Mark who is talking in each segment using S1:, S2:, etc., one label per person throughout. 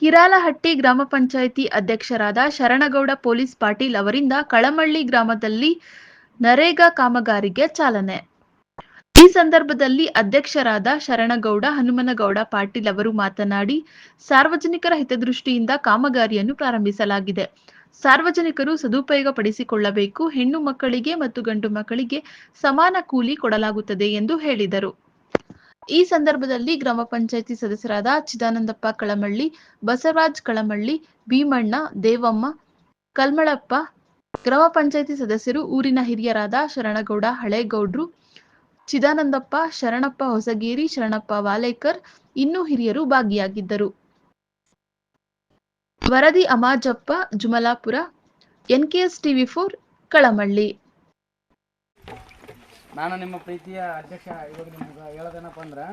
S1: ಕಿರಾಲಹಟ್ಟಿ ಗ್ರಾಮ ಪಂಚಾಯಿತಿ ಅಧ್ಯಕ್ಷರಾದ ಶರಣಗೌಡ ಪೊಲೀಸ್ ಪಾಟೀಲ್ ಅವರಿಂದ ಕಳಮಳ್ಳಿ ಗ್ರಾಮದಲ್ಲಿ ನರೇಗಾ ಕಾಮಗಾರಿಗೆ ಚಾಲನೆ. ಈ ಸಂದರ್ಭದಲ್ಲಿ ಅಧ್ಯಕ್ಷರಾದ ಶರಣಗೌಡ, ಹನುಮನಗೌಡ ಪಾಟೀಲ್ ಅವರು ಮಾತನಾಡಿ, ಸಾರ್ವಜನಿಕರ ಹಿತದೃಷ್ಟಿಯಿಂದ ಕಾಮಗಾರಿಯನ್ನು ಪ್ರಾರಂಭಿಸಲಾಗಿದೆ. ಸಾರ್ವಜನಿಕರು ಸದುಪಯೋಗ ಪಡಿಸಿಕೊಳ್ಳಬೇಕು ಹೆಣ್ಣು ಮಕ್ಕಳಿಗೆ ಮತ್ತು ಗಂಡು ಮಕ್ಕಳಿಗೆ ಸಮಾನ ಕೂಲಿ ಕೊಡಲಾಗುತ್ತದೆ ಎಂದು ಹೇಳಿದರು. ಈ ಸಂದರ್ಭದಲ್ಲಿ ಗ್ರಾಮ ಪಂಚಾಯಿತಿ ಸದಸ್ಯರಾದ ಚಿದಾನಂದಪ್ಪ ಕಳಮಳ್ಳಿ, ಬಸವರಾಜ್ ಕಳಮಳ್ಳಿ, ಭೀಮಣ್ಣ, ದೇವಮ್ಮ, ಕಲ್ಮಳಪ್ಪ, ಗ್ರಾಮ ಪಂಚಾಯಿತಿ ಸದಸ್ಯರು, ಊರಿನ ಹಿರಿಯರಾದ ಶರಣಗೌಡ, ಹಳೇಗೌಡ್ರು, ಚಿದಾನಂದಪ್ಪ, ಶರಣಪ್ಪ ಹೊಸಗೇರಿ, ಶರಣಪ್ಪ ವಾಲೇಕರ್, ಇನ್ನೂ ಹಿರಿಯರು ಭಾಗಿಯಾಗಿದ್ದರು. ವರದಿ Amajappa, Jumalapur, NKS TV four, Kalamalli.
S2: ನಾನು ನಿಮ್ಮ ಪ್ರೀತಿಯ ಅಧ್ಯಕ್ಷ ಇವಾಗ ನಿಮ್ಗೆ ಹೇಳೋದೇನಪ್ಪ ಅಂದ್ರೆ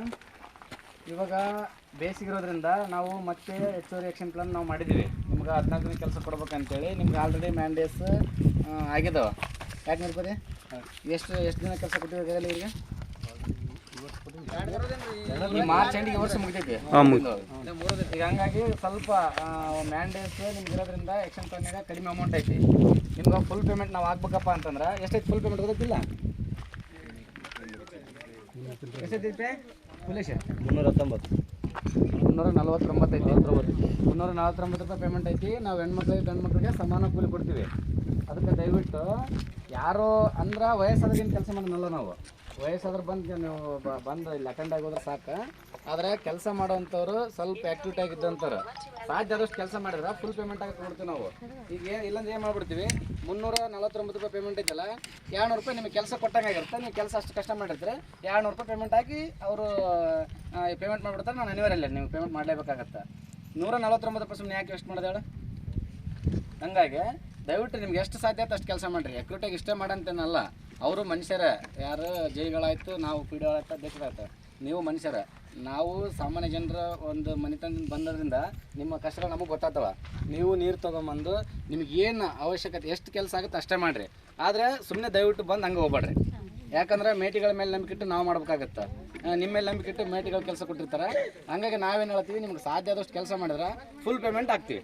S2: ಇವಾಗ ಬೇಸಿಗಿರೋದ್ರಿಂದ ನಾವು ಮತ್ತೆ ಹೆಚ್ಚುವರಿ ಆ್ಯಕ್ಷನ್ ಪ್ಲಾನ್ ನಾವು ಮಾಡಿದ್ದೀವಿ. ನಿಮ್ಗೆ ಹದಿನಾಲ್ಕು ದಿನ ಕೆಲಸ ಕೊಡ್ಬೇಕಂತೇಳಿ. ನಿಮ್ಗೆ ಆಲ್ರೆಡಿ ಮ್ಯಾಂಡೇಸ್ ಆಗಿದಾವೆ. ಯಾಕೆ ನೋಡ್ಬೋದಿ ಎಷ್ಟು ಎಷ್ಟು ದಿನ ಕೆಲಸ ಕೊಟ್ಟಿದ್ದೀವಿ ಇವರಿಗೆ?
S3: ಈ ಮಾರ್ಚ್ ಎಂಡಿಗೆ
S2: ವರ್ಷ ಮುಗಿದೈತಿ. ಈಗ ಹಂಗಾಗಿ ಸ್ವಲ್ಪ ಮ್ಯಾಂಡೇಸ್ ನಿಮ್ಗೆ ಇರೋದ್ರಿಂದ ಆ್ಯಕ್ಷನ್ ಪ್ಲಾನ್ಯಾಗ ಕಡಿಮೆ ಅಮೌಂಟ್ ಐತಿ. ನಿಮ್ಗೆ ಫುಲ್ ಪೇಮೆಂಟ್ ನಾವು ಆಗ್ಬೇಕಪ್ಪ ಅಂತಂದ್ರೆ ಎಷ್ಟೈತಿ ಫುಲ್ ಪೇಮೆಂಟ್ ಗೊತ್ತಿಲ್ಲ?
S3: ಮುನ್ನೂರ ಹತ್ತೊಂಬತ್ತು
S2: ಐತಿ ಮುನ್ನೂರ ನಲ್ವತ್ತೊಂಬತ್ತು ರೂಪಾಯಿ ಪೇಮೆಂಟ್ ಐತಿ. ನಾವು ಹೆಣ್ಮಕ್ಳಿಗೆ ಗಂಡು ಮಕ್ಳಿಗೆ ಸಮಾನ ಕೂಲಿ ಕೊಡ್ತೀವಿ. ಅದಕ್ಕೆ ದಯವಿಟ್ಟು ಯಾರು ಅಂದ್ರ ವಯಸ್ಸಾದ್ರಿಂದ ಕೆಲಸ ಮಾಡೋಣಲ್ಲ ನಾವು. ವಯಸ್ಸಾದ್ರೆ ಬಂದು ನೀವು ಬಂದು ಇಲ್ಲಿ ಅಟೆಂಡ್ ಆಗೋದ್ರೆ ಸಾಕು. ಆದರೆ ಕೆಲಸ ಮಾಡೋವಂಥವ್ರು ಸ್ವಲ್ಪ ಆ್ಯಕ್ಟಿವಿಟಿ ಆಗಿದ್ದಂಥವ್ರು ಸಾಧ್ಯ ಆದಷ್ಟು ಕೆಲಸ ಮಾಡಿದ್ರೆ ಫುಲ್ ಪೇಮೆಂಟ್ ಆಗಿ ಕೊಡ್ತೀವಿ ನಾವು. ಈಗ ಏನು ಇಲ್ಲಂದ್ರೆ ಏನು ಮಾಡ್ಬಿಡ್ತೀವಿ? ಮುನ್ನೂರ ನಲ್ವತ್ತೊಂಬತ್ತು ರೂಪಾಯಿ ಪೇಮೆಂಟ್ ಐತಲ್ಲ, ಎರಡುನೂರು ರೂಪಾಯಿ ನಿಮಗೆ ಕೆಲಸ ಕೊಟ್ಟಂಗೆ ಆಗಿರುತ್ತೆ. ನೀವು ಕೆಲಸ ಅಷ್ಟು ಕಷ್ಟ ಮಾಡಿರ್ತೀರಿ. ಎರಡುನೂರು ರೂಪಾಯಿ ಪೇಮೆಂಟ್ ಹಾಕಿ ಅವರು ಪೇಮೆಂಟ್ ಮಾಡಿಬಿಡ್ತಾರೆ. ನಾನು ಅನಿವಾರ್ಯ ಇಲ್ಲ ನೀವು ಪೇಮೆಂಟ್ ಮಾಡಲೇಬೇಕಾಗತ್ತೆ. ನೂರ ನಲವತ್ತೊಂಬತ್ತು ಸುಮ್ಮನೆ ಯಾಕೆ ವೇಸ್ಟ್ ಮಾಡಿದೆ ಹೇಳು? ಹಂಗಾಗಿ ದಯವಿಟ್ಟು ನಿಮ್ಗೆ ಎಷ್ಟು ಸಾಧ್ಯ ಆಯ್ತು ಅಷ್ಟು ಕೆಲಸ ಮಾಡಿರಿ. ಅಕ್ಯೂಟಾಗಿ ಇಷ್ಟೇ ಮಾಡಂತೇನಲ್ಲ. ಅವರು ಮನುಷ್ಯರ, ಯಾರು ಜೈಗಳಾಯ್ತು, ನಾವು ಪಿ ಡಿ ಆಯ್ತು ಅಧ್ಯಕ್ಷರಾಯ್ತು ನೀವು ಮನುಷ್ಯರ. ನಾವು ಸಾಮಾನ್ಯ ಜನರ ಒಂದು ಮನೆತನದಿಂದ ಬಂದದ್ರಿಂದ ನಿಮ್ಮ ಕಷ್ಟಗಳು ನಮಗೆ ಗೊತ್ತಾಗ್ತವ. ನೀವು ನೀರು ತೊಗೊಂಬಂದು ನಿಮ್ಗೆ ಏನು ಅವಶ್ಯಕತೆ, ಎಷ್ಟು ಕೆಲಸ ಆಗುತ್ತೆ ಅಷ್ಟೇ ಮಾಡಿರಿ. ಆದರೆ ಸುಮ್ಮನೆ ದಯವಿಟ್ಟು ಬಂದು ಹಂಗೆ ಹೋಗ್ಬೇಡ್ರಿ. ಯಾಕಂದ್ರೆ ಮೇಟಿಗಳ ಮೇಲೆ ನಂಬಿಕೆ ಇಟ್ಟು ನಾವು ಮಾಡ್ಬೇಕಾಗತ್ತೆ. ನಿಮ್ಮ ಮೇಲೆ ನಂಬಿಕೆ ಇಟ್ಟು ಮೇಟಿಗಳ ಕೆಲಸ ಕೊಟ್ಟಿರ್ತಾರೆ. ಹಂಗಾಗಿ ನಾವೇನು ಹೇಳ್ತೀವಿ, ನಿಮ್ಗೆ ಸಾಧ್ಯ ಆದಷ್ಟು ಕೆಲಸ ಮಾಡಿದ್ರೆ ಫುಲ್ ಪೇಮೆಂಟ್ ಹಾಕ್ತೀವಿ.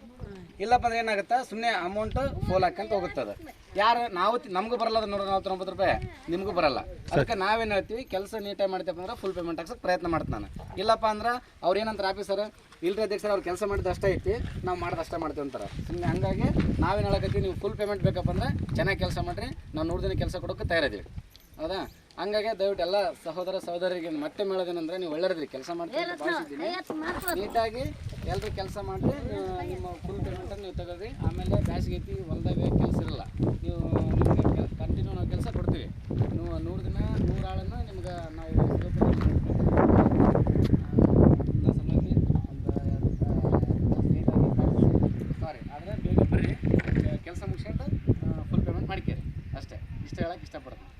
S2: ಇಲ್ಲಪ್ಪ ಅಂದ್ರೆ ಏನಾಗುತ್ತೆ? ಸುಮ್ಮನೆ ಅಮೌಂಟ್ ಫೋಲ್ ಹಾಕಂತ ಹೋಗುತ್ತದೆ. ಯಾರು ನಾವು ನಮಗೂ ಬರಲ್ಲ ಅದು ನೂರ ನಲ್ವತ್ತೊಂಬತ್ತು ರೂಪಾಯಿ. ನಿಮಗೂ ಬರಲ್ಲ. ಅದಕ್ಕೆ ನಾವೇನು ಹೇಳ್ತೀವಿ? ಕೆಲಸ ನೀಟಾಗಿ ಮಾಡ್ತೀವಿ ಅಂದ್ರೆ ಫುಲ್ ಪೇಮೆಂಟ್ ಹಾಕ್ಸಕ್ಕೆ ಪ್ರಯತ್ನ ಮಾಡ್ತೀನಿ ನಾನು. ಇಲ್ಲಪ್ಪ ಅಂದ್ರೆ ಅವ್ರು ಏನಂತಾರೆ ಆಫೀಸರ್ ಇಲ್ಲರೇ ಅಧ್ಯಕ್ಷರ ಅವ್ರು ಕೆಲಸ ಮಾಡಿದ ಅಷ್ಟೇ ಐತಿ. ನಾವು ಮಾಡೋದು ಅಷ್ಟೇ ಮಾಡ್ತೀವಿ ಅಂತಾರೆ. ಸುಮ್ಮನೆ ಹಂಗಾಗಿ ನಾವೇನು ಹೇಳಕತ್ತೀವಿ? ನೀವು ಫುಲ್ ಪೇಮೆಂಟ್ ಬೇಕಪ್ಪ ಅಂದ್ರೆ ಚೆನ್ನಾಗಿ ಕೆಲಸ ಮಾಡಿರಿ. ನಾವು ನೂರು ದಿನ ಕೆಲಸ ಕೊಡೋಕೆ ತಯಾರಿದ್ದೀವಿ. ಹೌದಾ? ಹಂಗಾಗಿ ದಯವಿಟ್ಟು ಎಲ್ಲ ಸಹೋದರ ಸಹೋದರಿಗೆ ಮತ್ತೆ ಮಾಡೋದೇನಂದ್ರೆ ನೀವು ಒಳ್ಳೆಯದ್ರಿ. ಕೆಲಸ ಮಾಡ್ತೀವಿ ನೀಟಾಗಿ ಎಲ್ಲರೂ ಕೆಲಸ ಮಾಡಿರಿ ನಿಮ್ಮ ಫುಲ್ ಪೇಮೆಂಟನ್ನು ನೀವು ತಗೊಳ್ರಿ. ಆಮೇಲೆ ಬ್ಯಾಸಿಗೆ ಐತಿ ಹೊಲದಾಗ ಕೆಲಸ ಇರಲ್ಲ. ನೀವು ನಿಮಗೆ ಕಂಟಿನ್ಯೂ ನಾವು ಕೆಲಸ ಕೊಡ್ತೀವಿ. ನೀವು ನೂರು ದಿನ, ನೂರು ಆಳನ್ನು ನಿಮ್ಗೆ ನಾವು ಸಾರಿ ಆದರೆ ಬೇಗ ಬರ್ರಿ. ಕೆಲಸ ಮುಗಿಸ್ಕೊಂಡು ಫುಲ್ ಪೇಮೆಂಟ್ ಮಾಡ್ಕೇರಿ. ಅಷ್ಟೇ. ಇಷ್ಟ ಹೇಳಕ್ಕೆ ಇಷ್ಟಪಡ್ತೀನಿ.